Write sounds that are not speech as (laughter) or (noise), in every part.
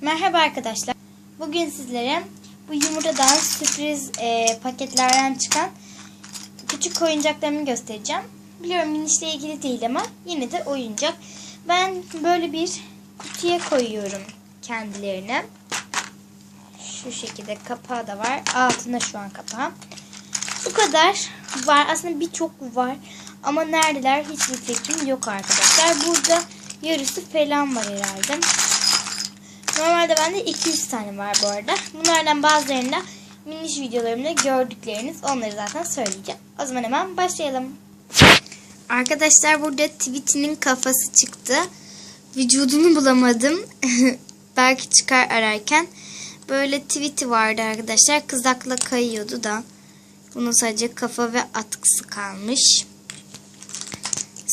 Merhaba arkadaşlar. Bugün sizlere bu yumurtadan sürpriz e, paketlerden çıkan küçük oyuncaklarımı göstereceğim. Biliyorum minişle ilgili değil ama yine de oyuncak. Ben böyle bir kutuya koyuyorum kendilerini. Şu şekilde kapağı da var. Altında şu an kapağı. Bu kadar var. Aslında birçok var. Ama neredeler hiçbir fikrim yok arkadaşlar. Burada yarısı falan var herhalde. Normalde bende 200 tane var bu arada. Bunlardan bazılarında miniş videolarımda gördükleriniz onları zaten söyleyeceğim. O zaman hemen başlayalım. Arkadaşlar burada Tweety'nin kafası çıktı. Vücudunu bulamadım. (laughs) Belki çıkar ararken. Böyle Tweety vardı arkadaşlar. Kızakla kayıyordu da. Bunun sadece kafa ve atkısı kalmış.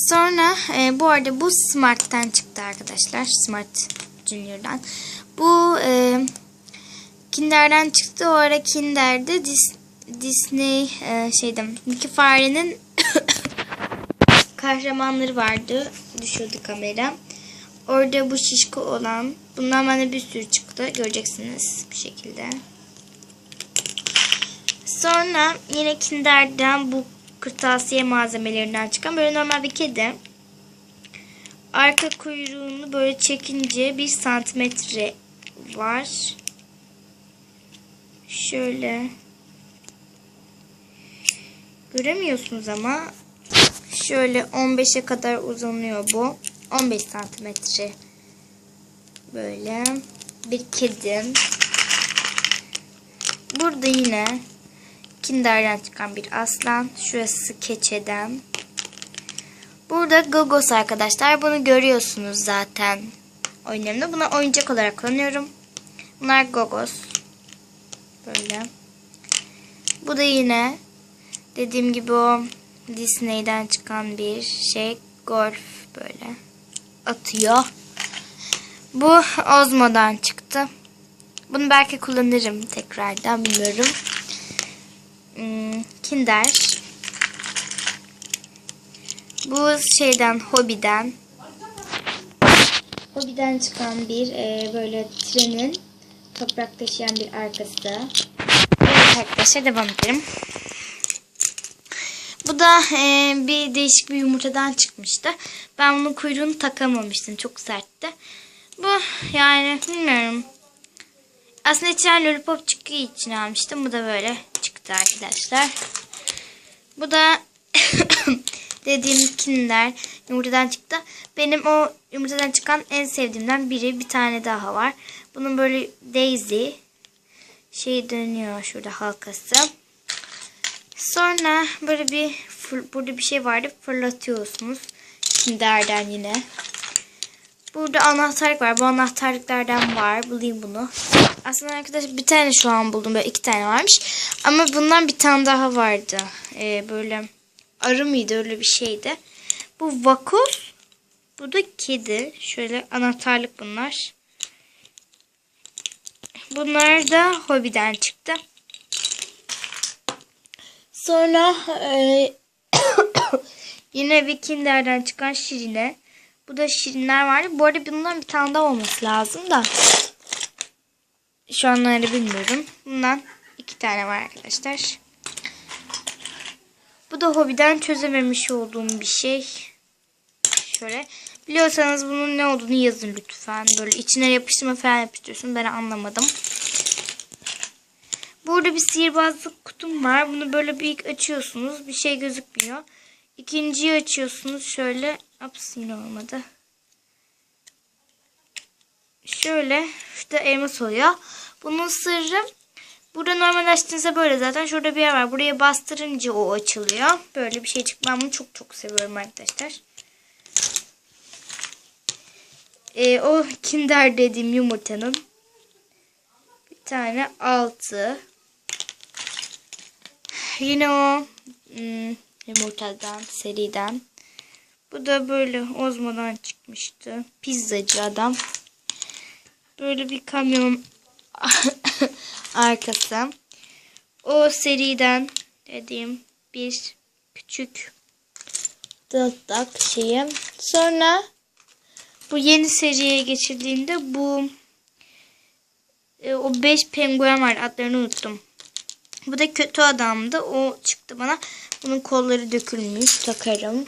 Sonra e, bu arada bu Smart'tan çıktı arkadaşlar. Smart Junior'dan. Bu e, Kinder'den çıktı. O ara Kinder'de Dis, Disney e, şeydim Mickey Fare'nin (coughs) kahramanları vardı. Düşürdü kamera. Orada bu şişko olan. Bundan bende bir sürü çıktı. Göreceksiniz bir şekilde. Sonra yine Kinder'den bu kırtasiye malzemelerinden çıkan böyle normal bir kedi. Arka kuyruğunu böyle çekince bir santimetre var. Şöyle. Göremiyorsunuz ama şöyle 15'e kadar uzanıyor bu. 15 santimetre. Böyle bir kedi. Burada yine Kinder'den çıkan bir aslan. Şurası keçeden. Burada Gogos arkadaşlar. Bunu görüyorsunuz zaten oyunlarımda. Buna oyuncak olarak kullanıyorum. Bunlar Gogos. Böyle. Bu da yine dediğim gibi o Disney'den çıkan bir şey. Golf böyle atıyor. Bu Ozmo'dan çıktı. Bunu belki kullanırım tekrardan bilmiyorum. Hmm, Kinder. Bu şeyden, hobiden. Hobiden çıkan bir e, böyle trenin toprak taşıyan bir arkası. Evet arkadaşlar devam edelim. Bu da e, bir değişik bir yumurtadan çıkmıştı. Ben bunun kuyruğunu takamamıştım. Çok sertti. Bu yani bilmiyorum. Aslında içinden lollipop çıktığı için almıştım. Bu da böyle çıktı arkadaşlar. Bu da dediğim Kinder yumurtadan çıktı. Benim o yumurtadan çıkan en sevdiğimden biri bir tane daha var. Bunun böyle Daisy şey dönüyor şurada halkası. Sonra böyle bir burada bir şey vardı fırlatıyorsunuz. Kinder'den yine. Burada anahtarlık var. Bu anahtarlıklardan var. Bulayım bunu. Aslında arkadaşlar bir tane şu an buldum. Böyle iki tane varmış. Ama bundan bir tane daha vardı. Ee, böyle arı mıydı öyle bir şeydi. Bu vakoz. Bu da kedi. Şöyle anahtarlık bunlar. Bunlar da hobiden çıktı. Sonra e, (coughs) yine Vikinlerden çıkan Şirine. Bu da Şirinler vardı. Bu arada bundan bir tane daha olması lazım da. Şu anları bilmiyorum. Bundan iki tane var arkadaşlar. Bu da hobiden çözememiş olduğum bir şey. Şöyle. Biliyorsanız bunun ne olduğunu yazın lütfen. Böyle içine yapıştırma falan yapıştırıyorsun. Ben anlamadım. Burada bir sihirbazlık kutum var. Bunu böyle bir ilk açıyorsunuz. Bir şey gözükmüyor. İkinciyi açıyorsunuz. Şöyle. Yine olmadı. Şöyle. Şurada elmas oluyor. Bunun sırrı burada normal açtığınızda böyle zaten. Şurada bir yer var. Buraya bastırınca o açılıyor. Böyle bir şey çıktı. Ben bunu çok çok seviyorum arkadaşlar. Ee, o kinder dediğim yumurtanın bir tane altı. Yine o hmm, yumurtadan, seriden. Bu da böyle Ozmo'dan çıkmıştı. Pizzacı adam. Böyle bir kamyon (laughs) arkası. O seriden dediğim bir küçük dıldak şeyim. Sonra bu yeni seriye geçildiğinde bu e, o 5 penguen var. Adlarını unuttum. Bu da kötü adamdı. O çıktı bana. Bunun kolları dökülmüş. Takarım.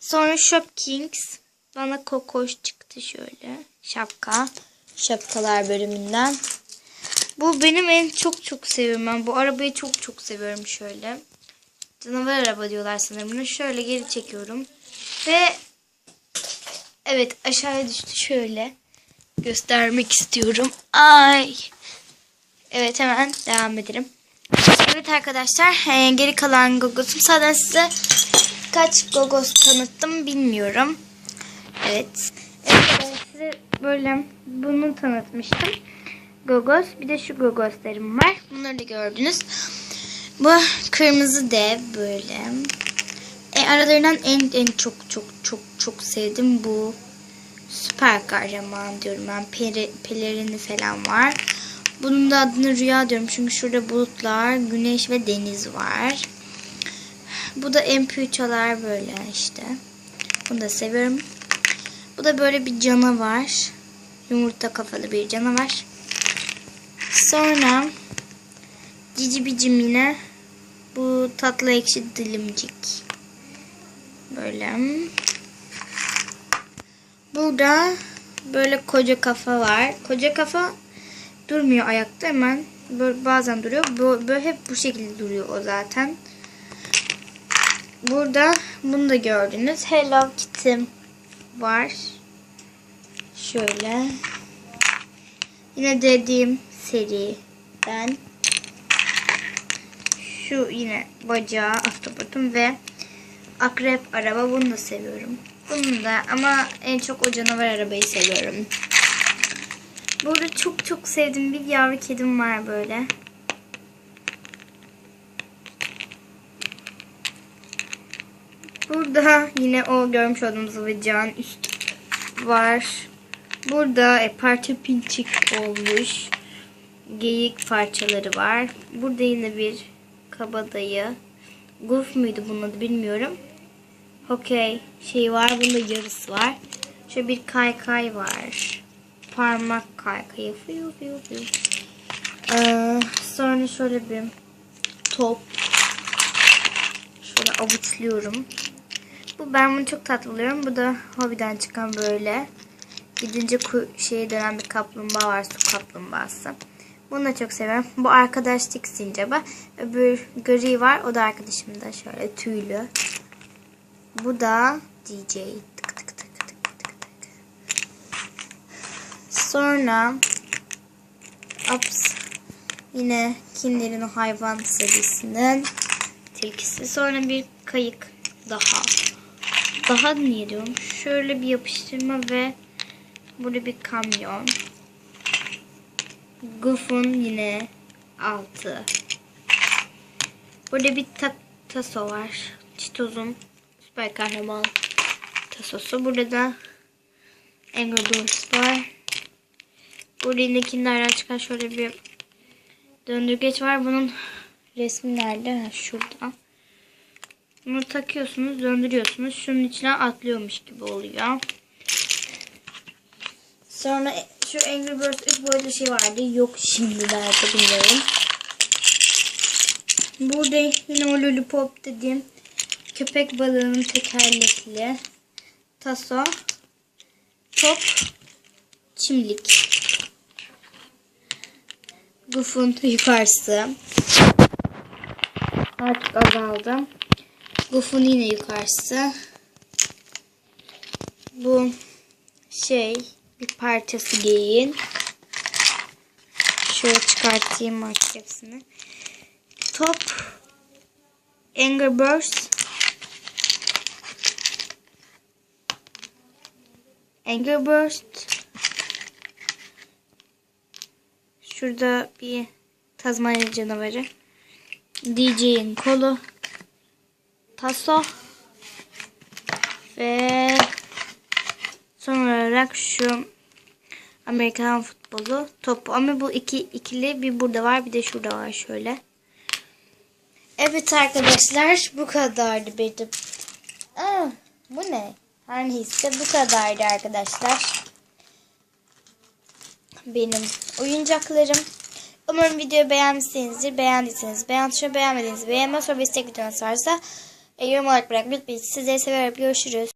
Sonra Shop Kings. Bana kokoş çıktı şöyle. Şapka. Şapkalar bölümünden. Bu benim en çok çok seviyorum. Ben bu arabayı çok çok seviyorum şöyle. Canavar araba diyorlar sanırım. Bunu şöyle geri çekiyorum. Ve evet aşağıya düştü şöyle. Göstermek istiyorum. Ay. Evet hemen devam edelim. Evet arkadaşlar e, geri kalan gogosum. Zaten size kaç gogos tanıttım bilmiyorum. Evet. Böyle bunu tanıtmıştım. Gogos. Bir de şu gogoslarım var. Bunları da gördünüz. Bu kırmızı dev böyle. E, aralarından en en çok çok çok çok sevdim bu süper kahraman diyorum ben. Peri, pelerini falan var. Bunun da adını rüya diyorum. Çünkü şurada bulutlar, güneş ve deniz var. Bu da MP3'lar böyle işte. Bunu da seviyorum. Bu da böyle bir canavar. Yumurta kafalı bir canavar. Sonra Cici bicim yine. Bu tatlı ekşi dilimcik. Böyle. Burada böyle koca kafa var. Koca kafa durmuyor ayakta hemen. Böyle bazen duruyor. Böyle, hep bu şekilde duruyor o zaten. Burada bunu da gördünüz. Hello Kitty var. Şöyle. Yine dediğim seriden şu yine bacağı ahtapotun ve akrep araba bunu da seviyorum. Bunu da ama en çok o canavar arabayı seviyorum. Burada çok çok sevdiğim bir yavru kedim var böyle. Burada yine o görmüş olduğumuz bacağın üst var. Burada e, parça pinçik olmuş. Geyik parçaları var. Burada yine bir kabadayı. Goof muydu bunun adı bilmiyorum. Okey şey var. Bunda yarısı var. Şöyle bir kaykay var. Parmak kaykayı. Fiu fiu fiu. Ee, sonra şöyle bir top. Şöyle avuçluyorum. Bu ben bunu çok tatlı buluyorum. Bu da hobiden çıkan böyle. Gidince şeye dönen bir kaplumbağa var. Su kaplumbağası. Bunu da çok seviyorum. Bu arkadaşlık sincaba. Öbür gri var. O da arkadaşım da şöyle tüylü. Bu da DJ. Tık tık tık tık tık tık. Sonra Ups. Yine Kinder'in hayvan serisinden tilkisi. Sonra bir kayık daha. Daha niye diyorum? Şöyle bir yapıştırma ve burada bir kamyon. Goof'un yine altı. Burada bir ta taso var. Çitoz'un süper kahraman tasosu. Burada da Angry Birds var. Burada yine Kinder'den çıkan şöyle bir döndürgeç var. Bunun resmi nerede? Ha, şurada. Bunu takıyorsunuz, döndürüyorsunuz. Şunun içine atlıyormuş gibi oluyor. Sonra şu Angry Birds 3 boyutlu şey vardı. Yok şimdi nerede bilmiyorum. Burada yine o lollipop dediğim köpek balığının tekerlekli taso top çimlik Goof'un yukarısı artık azaldı. Goof'un yine yukarısı. Bu şey bir parçası giyin. Şöyle çıkartayım artık. Top Angry Birds Angry Birds Şurada bir Tazmanya canavarı. DJ'in kolu Taso ve son olarak şu Amerikan futbolu topu ama bu iki ikili bir burada var bir de şurada var şöyle. Evet arkadaşlar bu kadardı benim. Aa, bu ne? Her neyse bu kadardı arkadaşlar. Benim oyuncaklarım. Umarım videoyu beğenmişsinizdir. Beğendiyseniz beğen tuşuna beğenmediğinizi beğenme sonra bir istek videonuz varsa e, yorum olarak bırakmayı unutmayın. Sizleri seviyorum. Görüşürüz.